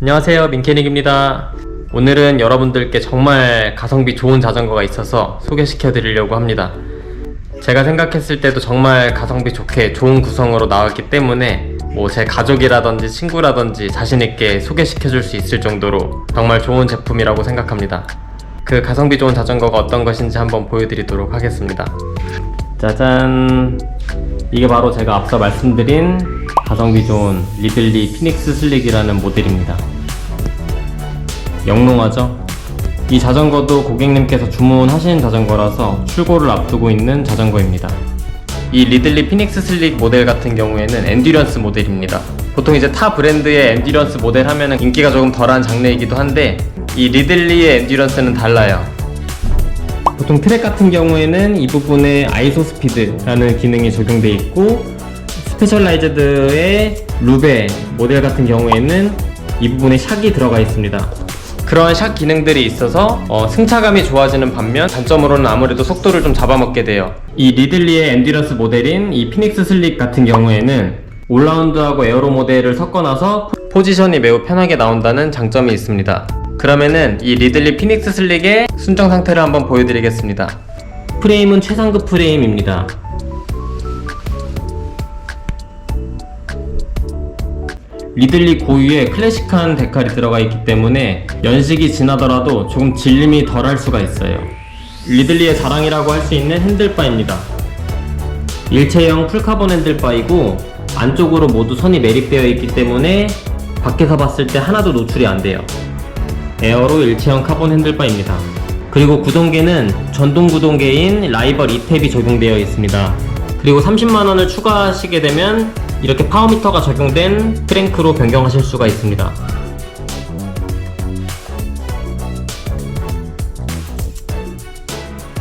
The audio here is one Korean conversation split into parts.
안녕하세요 민캐닉입니다. 오늘은 여러분들께 정말 가성비 좋은 자전거가 있어서 소개시켜 드리려고 합니다. 제가 생각했을 때도 정말 가성비 좋게 좋은 구성으로 나왔기 때문에 뭐 제 가족이라든지 친구라든지 자신있게 소개시켜 줄 수 있을 정도로 정말 좋은 제품이라고 생각합니다. 그 가성비 좋은 자전거가 어떤 것인지 한번 보여드리도록 하겠습니다. 짜잔! 이게 바로 제가 앞서 말씀드린 가성비 좋은 리들리 피닉스 슬릭이라는 모델입니다 영롱하죠? 이 자전거도 고객님께서 주문하신 자전거라서 출고를 앞두고 있는 자전거입니다 이 리들리 피닉스 슬릭 모델 같은 경우에는 엔듀런스 모델입니다 보통 이제 타 브랜드의 엔듀런스 모델 하면은 인기가 조금 덜한 장르이기도 한데 이 리들리의 엔듀런스는 달라요 보통 트랙 같은 경우에는 이 부분에 아이소 스피드라는 기능이 적용되어 있고 스페셜라이즈드의 루베 모델 같은 경우에는 이 부분에 샥이 들어가 있습니다. 그러한 샥 기능들이 있어서 어, 승차감이 좋아지는 반면 단점으로는 아무래도 속도를 좀 잡아먹게 돼요. 이 리들리의 엔듀런스 모델인 이 피닉스 슬릭 같은 경우에는 올라운드하고 에어로 모델을 섞어놔서 포지션이 매우 편하게 나온다는 장점이 있습니다. 그러면은 이 리들리 피닉스 슬릭의 순정 상태를 한번 보여드리겠습니다. 프레임은 최상급 프레임입니다. 리들리 고유의 클래식한 데칼이 들어가 있기 때문에 연식이 지나더라도 조금 질림이 덜할 수가 있어요. 리들리의 자랑이라고 할 수 있는 핸들바입니다. 일체형 풀카본 핸들바이고 안쪽으로 모두 선이 매립되어 있기 때문에 밖에서 봤을 때 하나도 노출이 안 돼요. 에어로 일체형 카본 핸들바입니다. 그리고 구동계는 전동 구동계인 라이벌 2탭이 적용되어 있습니다. 그리고 30만원을 추가하시게 되면 이렇게 파워미터가 적용된 크랭크로 변경하실 수가 있습니다.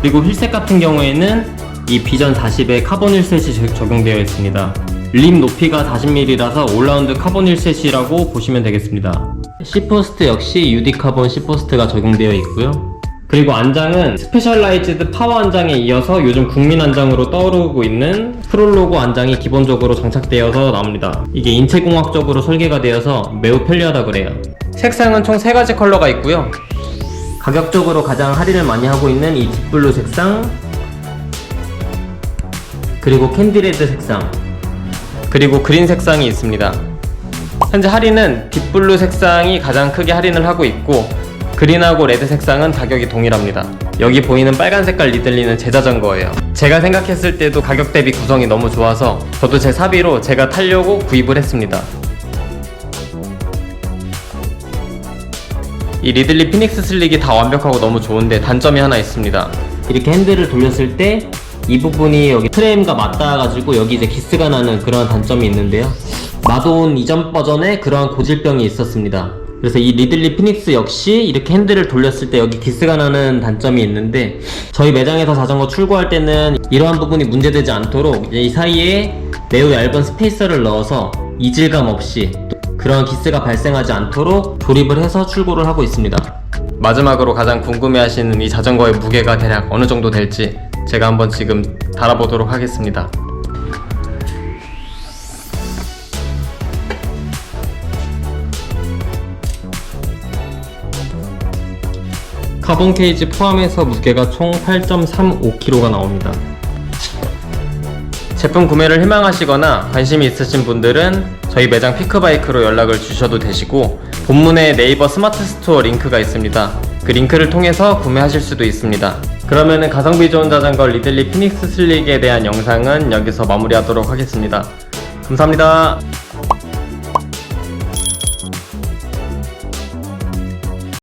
그리고 휠셋 같은 경우에는 이 비전 40에 카본 휠셋이 적- 적용되어 있습니다. 림 높이가 40mm라서 올라운드 카본 휠셋이라고 보시면 되겠습니다. C포스트 역시 UD 카본 C포스트가 적용되어 있고요. 그리고 안장은 스페셜라이즈드 파워 안장에 이어서 요즘 국민 안장으로 떠오르고 있는 프롤로고 안장이 기본적으로 장착되어서 나옵니다. 이게 인체공학적으로 설계가 되어서 매우 편리하다 그래요. 색상은 총 3가지 컬러가 있고요. 가격적으로 가장 할인을 많이 하고 있는 이 딥블루 색상 그리고 캔디레드 색상 그리고 그린 색상이 있습니다. 현재 할인은 딥블루 색상이 가장 크게 할인을 하고 있고 그린하고 레드 색상은 가격이 동일합니다. 여기 보이는 빨간 색깔 리들리는 제 자전거예요. 제가 생각했을 때도 가격 대비 구성이 너무 좋아서 저도 제 사비로 제가 타려고 구입을 했습니다. 이 리들리 피닉스 슬릭이 다 완벽하고 너무 좋은데 단점이 하나 있습니다. 이렇게 핸들을 돌렸을 때 이 부분이 여기 프레임과 맞닿아가지고 여기 이제 기스가 나는 그런 단점이 있는데요. 마돈 이전 버전에 그러한 고질병이 있었습니다. 그래서 이 리들리 피닉스 역시 이렇게 핸들을 돌렸을 때 여기 기스가 나는 단점이 있는데 저희 매장에서 자전거 출고할 때는 이러한 부분이 문제되지 않도록 이 사이에 매우 얇은 스페이서를 넣어서 이질감 없이 또 그런 기스가 발생하지 않도록 조립을 해서 출고를 하고 있습니다. 마지막으로 가장 궁금해하시는 이 자전거의 무게가 대략 어느 정도 될지 제가 한번 지금 달아보도록 하겠습니다. 카본 케이지 포함해서 무게가 총 8.35kg가 나옵니다. 제품 구매를 희망하시거나 관심이 있으신 분들은 저희 매장 피크바이크로 연락을 주셔도 되시고 본문에 네이버 스마트 스토어 링크가 있습니다. 그 링크를 통해서 구매하실 수도 있습니다. 그러면은 가성비 좋은 자전거 리들리 피닉스 슬릭에 대한 영상은 여기서 마무리하도록 하겠습니다. 감사합니다.